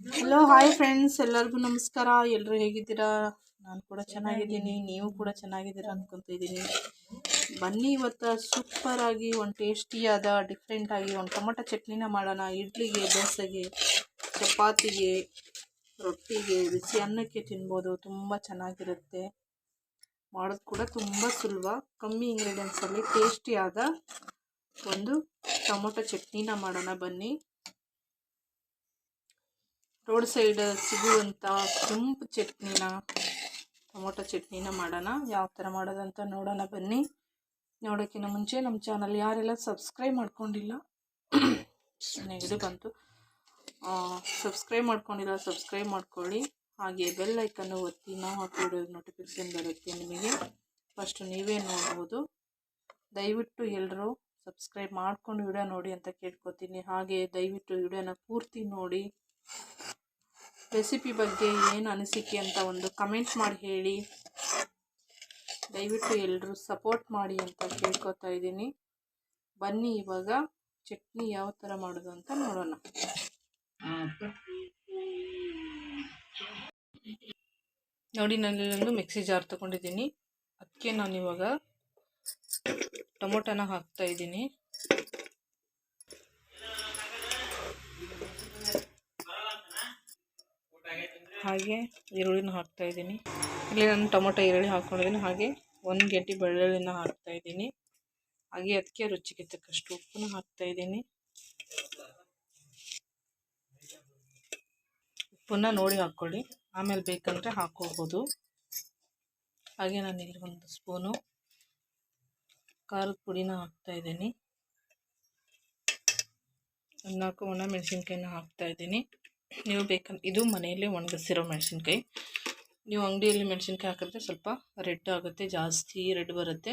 Hello hi friends ಎಲ್ಲರಿಗೂ ನಮಸ್ಕಾರ. ಎಲ್ಲರೂ ಹೇಗಿದ್ದೀರಾ? ನಾನು ಕೂಡ ಚೆನ್ನಾಗಿದ್ದೀನಿ. ನೀವು ಕೂಡ ಚೆನ್ನಾಗಿದ್ದೀರಾ ಅನ್ಕೊತಿದ್ದೀನಿ ಬನ್ನಿ ಇವತ್ತು ಸೂಪರಾಗಿ ಒಂದು ಟೇಸ್ಟಿಯಾದ ಡಿಫ್ರೆಂಟಾಗಿ ಒಂದು ಟೊಮೊಟೊ ಚಟ್ನಿನ ಮಾಡೋಣ. ಇಡ್ಲಿಗೆ, ದೋಸೆಗೆ, ಚಪಾತಿಗೆ, ರೊಟ್ಟಿಗೆ, ಬಿಸಿ ಅನ್ನಕ್ಕೆ ತಿನ್ಬೋದು. ತುಂಬ ಚೆನ್ನಾಗಿರುತ್ತೆ. ಮಾಡೋದು ಕೂಡ ತುಂಬ ಸುಲಭ. ಕಮ್ಮಿ ಇಂಗ್ರೀಡಿಯೆಂಟ್ಸಲ್ಲಿ ಟೇಸ್ಟಿಯಾದ ಒಂದು ಟೊಮೊಟೊ ಚಟ್ನಿನ ಮಾಡೋಣ ಬನ್ನಿ. ರೋಡ್ ಸೈಡ್ ಸಿಗುವಂಥ ಕೆಂಪು ಚಟ್ನಿನ, ಟೊಮೊಟೊ ಚಟ್ನಿನ ಮಾಡೋಣ. ಯಾವ ಥರ ಮಾಡೋದಂತ ನೋಡೋಣ ಬನ್ನಿ. ನೋಡೋಕ್ಕಿಂತ ಮುಂಚೆ ನಮ್ಮ ಚಾನಲ್ ಯಾರೆಲ್ಲ ಸಬ್ಸ್ಕ್ರೈಬ್ ಮಾಡ್ಕೊಂಡಿಲ್ಲ ನೆಗಡಿ ಬಂತು ಸಬ್ಸ್ಕ್ರೈಬ್ ಮಾಡ್ಕೊಂಡಿಲ್ಲ ಸಬ್ಸ್ಕ್ರೈಬ್ ಮಾಡ್ಕೊಳ್ಳಿ. ಹಾಗೆ ಬೆಲ್ ಐಕನ್ನು ಒತ್ತಿ ನಾವು ನೋಟಿಫಿಕೇಶನ್ ಬರುತ್ತೆ ನಿಮಗೆ. ಫಸ್ಟ್ ನೀವೇ ನೋಡ್ಬೋದು. ದಯವಿಟ್ಟು ಎಲ್ಲರೂ ಸಬ್ಸ್ಕ್ರೈಬ್ ಮಾಡ್ಕೊಂಡು ವಿಡಿಯೋ ನೋಡಿ ಅಂತ ಕೇಳ್ಕೊತೀನಿ. ಹಾಗೆ ದಯವಿಟ್ಟು ವಿಡಿಯೋನ ಪೂರ್ತಿ ನೋಡಿ. ರೆಸಿಪಿ ಬಗ್ಗೆ ಏನು ಅನಿಸಿಕೆ ಅಂತ ಒಂದು ಕಮೆಂಟ್ ಮಾಡಿ ಹೇಳಿ. ದಯವಿಟ್ಟು ಎಲ್ಲರೂ ಸಪೋರ್ಟ್ ಮಾಡಿ ಅಂತ ಕೇಳ್ಕೊತಾ ಇದ್ದೀನಿ. ಬನ್ನಿ ಇವಾಗ ಚಟ್ನಿ ಯಾವ ಥರ ಮಾಡೋದು ಅಂತ ನೋಡೋಣ. ನೋಡಿ, ನಾನಿಲ್ಲೊಂದು ಮಿಕ್ಸಿ ಜಾರ್ ತಗೊಂಡಿದ್ದೀನಿ. ಅದಕ್ಕೆ ನಾನು ಇವಾಗ ಟೊಮೊಟೊನ ಹಾಕ್ತಾ ಇದ್ದೀನಿ. ಹಾಗೆ ಈರುಳ್ಳಿನ ಹಾಕ್ತಾ ಇದ್ದೀನಿ. ಇಲ್ಲಿ ನಾನು ಟೊಮೊಟೊ ಈರುಳ್ಳಿ ಹಾಕೊಂಡಿದ್ದೀನಿ. ಹಾಗೆ ಒಂದು ಗೆಡ್ಡೆ ಬೆಳ್ಳುಳ್ಳಿನ ಹಾಕ್ತಾ ಇದ್ದೀನಿ. ಹಾಗೆ ಅದಕ್ಕೆ ರುಚಿಗೆ ತಕ್ಕಷ್ಟು ಉಪ್ಪನ್ನು ಹಾಕ್ತಾ ಇದ್ದೀನಿ. ಉಪ್ಪನ್ನ ನೋಡಿ ಹಾಕ್ಕೊಳ್ಳಿ. ಆಮೇಲೆ ಬೇಕಂದರೆ ಹಾಕೋಬೋದು. ಹಾಗೆ ನಾನು ಇಲ್ಲಿ ಒಂದು ಸ್ಪೂನು ಖಾರದ ಪುಡಿನ ಹಾಕ್ತಾ ಇದ್ದೀನಿ. ನಾಲ್ಕು ಒಣ ಮೆಣಸಿನ್ಕಾಯಿನ ಹಾಕ್ತಾ ಇದ್ದೀನಿ. ನೀವು ಬೇಕನ್ ಇದು ಮನೆಯಲ್ಲೇ ಒಣಗಿಸಿರೋ ಮೆಣಸಿನ್ಕಾಯಿ. ನೀವು ಅಂಗಡಿಯಲ್ಲಿ ಮೆಣಸಿನ್ಕಾಯಿ ಹಾಕಿದ್ರೆ ಸ್ವಲ್ಪ ರೆಡ್ ಆಗುತ್ತೆ, ಜಾಸ್ತಿ ರೆಡ್ ಬರುತ್ತೆ.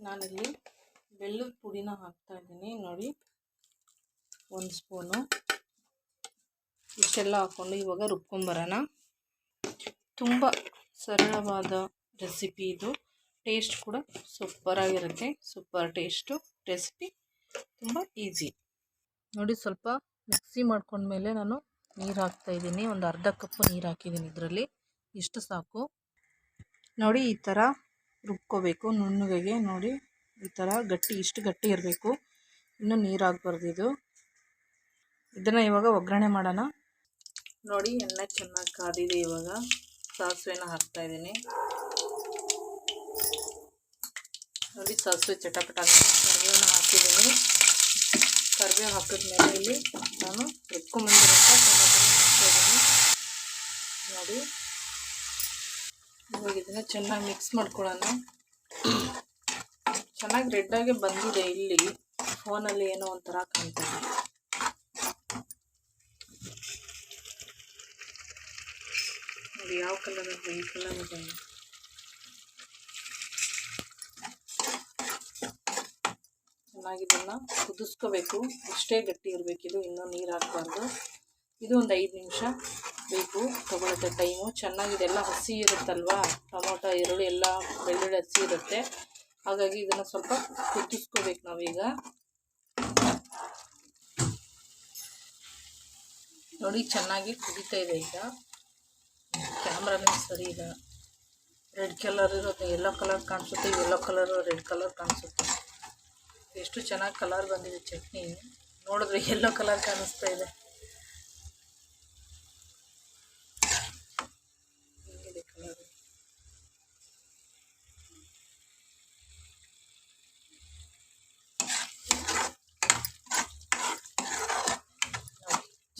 ನಾನಿಲ್ಲಿ ಬೆಲ್ಲದ ಪುಡಿನ ಹಾಕ್ತಾ ಇದ್ದೀನಿ. ನೋಡಿ, ಒಂದು ಸ್ಪೂನು. ಇಷ್ಟೆಲ್ಲ ಹಾಕ್ಕೊಂಡು ಇವಾಗ ರುಬ್ಕೊಂಬರೋಣ. ತುಂಬ ಸರಳವಾದ ರೆಸಿಪಿ ಇದು. ಟೇಸ್ಟ್ ಕೂಡ ಸೂಪರಾಗಿರುತ್ತೆ. Super taste recipe. ತುಂಬ ಈಸಿ ನೋಡಿ ಸ್ವಲ್ಪ ಮಿಕ್ಸಿ ಮಾಡ್ಕೊಂಡ್ಮೇಲೆ ನಾನು ನೀರು ಹಾಕ್ತಾಯಿದ್ದೀನಿ ಒಂದು ಅರ್ಧ ಕಪ್ಪು ನೀರು ಹಾಕಿದ್ದೀನಿ ಇದರಲ್ಲಿ. ಇಷ್ಟು ಸಾಕು. ನೋಡಿ ಈ ಥರ ರುಬ್ಕೋಬೇಕು. ನುಣ್ಣಗೆ ನೋಡಿ ಈ ಥರ ಗಟ್ಟಿ, ಇಷ್ಟು ಗಟ್ಟಿ ಇರಬೇಕು. ಇನ್ನೂ ನೀರು ಹಾಕ್ಬಾರ್ದು ಇದು. ಇದನ್ನು ಇವಾಗ ಒಗ್ಗರಣೆ ಮಾಡೋಣ. ನೋಡಿ ಎಣ್ಣೆ ಚೆನ್ನಾಗಿ ಕಾದಿದೆ ಇವಾಗ. ಸಾಸಿವೆನ ಹಾಕ್ತಾಯಿದ್ದೀನಿ ನೋಡಿ ಸಾಸಿವೆ ಚಟಪಟ ಕರಿಬೇವನ್ನ ಹಾಕಿದ್ದೀನಿ. ಕರಿಬೇವು ಹಾಕಿದ ಮೇಲೆ ಇಲ್ಲಿ ನಾನು ರುಬ್ಕೊಂಬಂದಿರೋಂಥ ಟೊಮೆಟೊನ ಹಾಕ್ತಾಯಿದ್ದೀನಿ ನೋಡಿ. ಇವಾಗ ಇದನ್ನು ಚೆನ್ನಾಗಿ ಮಿಕ್ಸ್ ಮಾಡ್ಕೊಳ್ಳೋಣ. ಚೆನ್ನಾಗಿ ರೆಡ್ಡಾಗೆ ಬಂದಿದೆ ಇಲ್ಲಿ. ಫೋನಲ್ಲಿ ಏನೋ ಒಂಥರ ನೋಡಿ ಯಾವ ಕಲರ್ ಈ ಕಲರ್ ಬಂದು ಚೆನ್ನಾಗಿ ಇದನ್ನು ಕುದಿಸ್ಕೋಬೇಕು. ಅಷ್ಟೇ ಗಟ್ಟಿ ಇರಬೇಕಿದು ಇನ್ನೂ ನೀರು ಹಾಕಬಾರ್ದು. ಇದು ಒಂದು ಐದು ನಿಮಿಷ ಬೇಕು. ತೊಗೊಳುತ್ತೆ ಟೈಮು. ಚೆನ್ನಾಗಿದೆಲ್ಲ ಹಸಿ ಇರುತ್ತಲ್ವಾ? ಟೊಮೊಟೊ, ಈರುಳ್ಳಿ ಎಲ್ಲ ಬೆಳ್ಳುಳ್ಳಿ ಹಸಿ ಇರುತ್ತೆ. ಹಾಗಾಗಿ ಇದನ್ನು ಸ್ವಲ್ಪ ಕುದಿಸ್ಕೋಬೇಕು ನಾವೀಗ. ನೋಡಿ, ಚೆನ್ನಾಗಿ ಕುದೀತಾ ಇದೆ ಈಗ. ಕ್ಯಾಮ್ರಾನೇ ಸರಿ ಇದೆ ರೆಡ್ ಕಲರ್ ಇರುತ್ತೆ. ಯೆಲ್ಲೋ ಕಲರ್ ಕಾಣಿಸುತ್ತೆ. ಯೆಲ್ಲೋ ಕಲರ್ ರೆಡ್ ಕಲರ್ ಕಾಣಿಸುತ್ತೆ. ಎಷ್ಟು ಚೆನ್ನಾಗಿ ಕಲರ್ ಬಂದಿದೆ ಚಟ್ನಿ. ನೋಡಿದ್ರೆ ಎಲ್ಲೋ ಕಲರ್ ಕಾಣಿಸ್ತಾ ಇದೆ.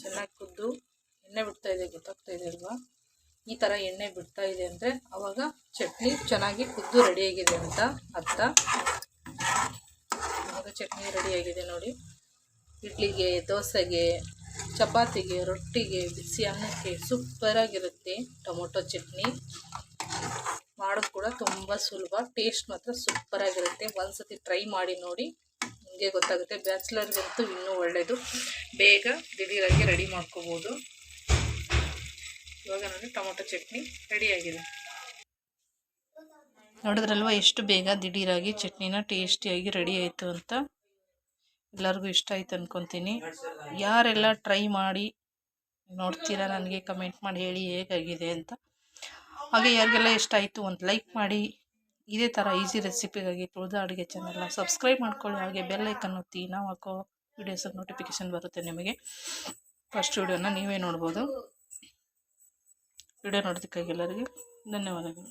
ಚೆನ್ನಾಗಿ ಕುದ್ದು ಎಣ್ಣೆ ಬಿಡ್ತಾ ಇದೆ, ಗೊತ್ತಾಗ್ತಾ ಇದೆ ಅಲ್ವಾ? ಈ ಥರ ಎಣ್ಣೆ ಬಿಡ್ತಾ ಇದೆ ಅಂದರೆ ಆವಾಗ ಚಟ್ನಿ ಚೆನ್ನಾಗಿ ಕುದ್ದು ರೆಡಿಯಾಗಿದೆ ಅಂತ ಅರ್ಥ. ಚಟ್ನಿ ರೆಡಿಯಾಗಿದೆ ನೋಡಿ. ಇಡ್ಲಿಗೆ, ದೋಸೆಗೆ, ಚಪಾತಿಗೆ, ರೊಟ್ಟಿಗೆ, ಬಿಸಿ ಅನ್ನಕ್ಕೆ ಸೂಪರಾಗಿರುತ್ತೆ ಟೊಮೊಟೊ ಚಟ್ನಿ. ಮಾಡೋದು ಕೂಡ ತುಂಬ ಸುಲಭ ಟೇಸ್ಟ್ ಮಾತ್ರ ಸೂಪರಾಗಿರುತ್ತೆ ಒಂದ್ಸತಿ ಟ್ರೈ ಮಾಡಿ ನೋಡಿ, ನಿಮಗೆ ಗೊತ್ತಾಗುತ್ತೆ. ಬ್ಯಾಚುಲರ್ಗಂತೂ ಇನ್ನೂ ಒಳ್ಳೆಯದು ಬೇಗ ದಿಢೀರಾಗಿ ರೆಡಿ ಮಾಡ್ಕೋಬೋದು. ಇವಾಗ ನೋಡಿ ಟೊಮೊಟೊ ಚಟ್ನಿ ರೆಡಿಯಾಗಿದೆ ನೋಡಿದ್ರಲ್ವ, ಎಷ್ಟು ಬೇಗ ದಿಢೀರಾಗಿ ಚಟ್ನಿನ ಟೇಸ್ಟಿಯಾಗಿ ರೆಡಿ ಆಯಿತು ಅಂತ. ಎಲ್ಲರಿಗೂ ಇಷ್ಟ ಆಯ್ತು ಅಂದ್ಕೊತೀನಿ ಯಾರೆಲ್ಲ ಟ್ರೈ ಮಾಡಿ ನೋಡ್ತೀರಾ ನನಗೆ ಕಮೆಂಟ್ ಮಾಡಿ ಹೇಳಿ ಹೇಗಾಗಿದೆ ಅಂತ. ಹಾಗೆ ಯಾರಿಗೆಲ್ಲ ಇಷ್ಟ ಆಯಿತು ಒಂದು ಲೈಕ್ ಮಾಡಿ. ಇದೇ ಥರ ಈಸಿ ರೆಸಿಪಿಗಾಗಿ ತುಳಿದ ಅಡುಗೆ ಚಾನಲ್ನ ಸಬ್ಸ್ಕ್ರೈಬ್ ಮಾಡ್ಕೊಳ್ಳಿ. ಹಾಗೆ ಬೆಲ್ ಐಕನ್ ಒತ್ತಿ ನಾವು ಹಾಕೋ ವೀಡಿಯೋಸ್ ನೋಟಿಫಿಕೇಶನ್ ಬರುತ್ತೆ ನಿಮಗೆ. ಫಸ್ಟ್ ವೀಡಿಯೋನ ನೀವೇ ನೋಡ್ಬೋದು. ವಿಡಿಯೋ ನೋಡೋದಕ್ಕಾಗಿ ಎಲ್ಲರಿಗೂ ಧನ್ಯವಾದಗಳು.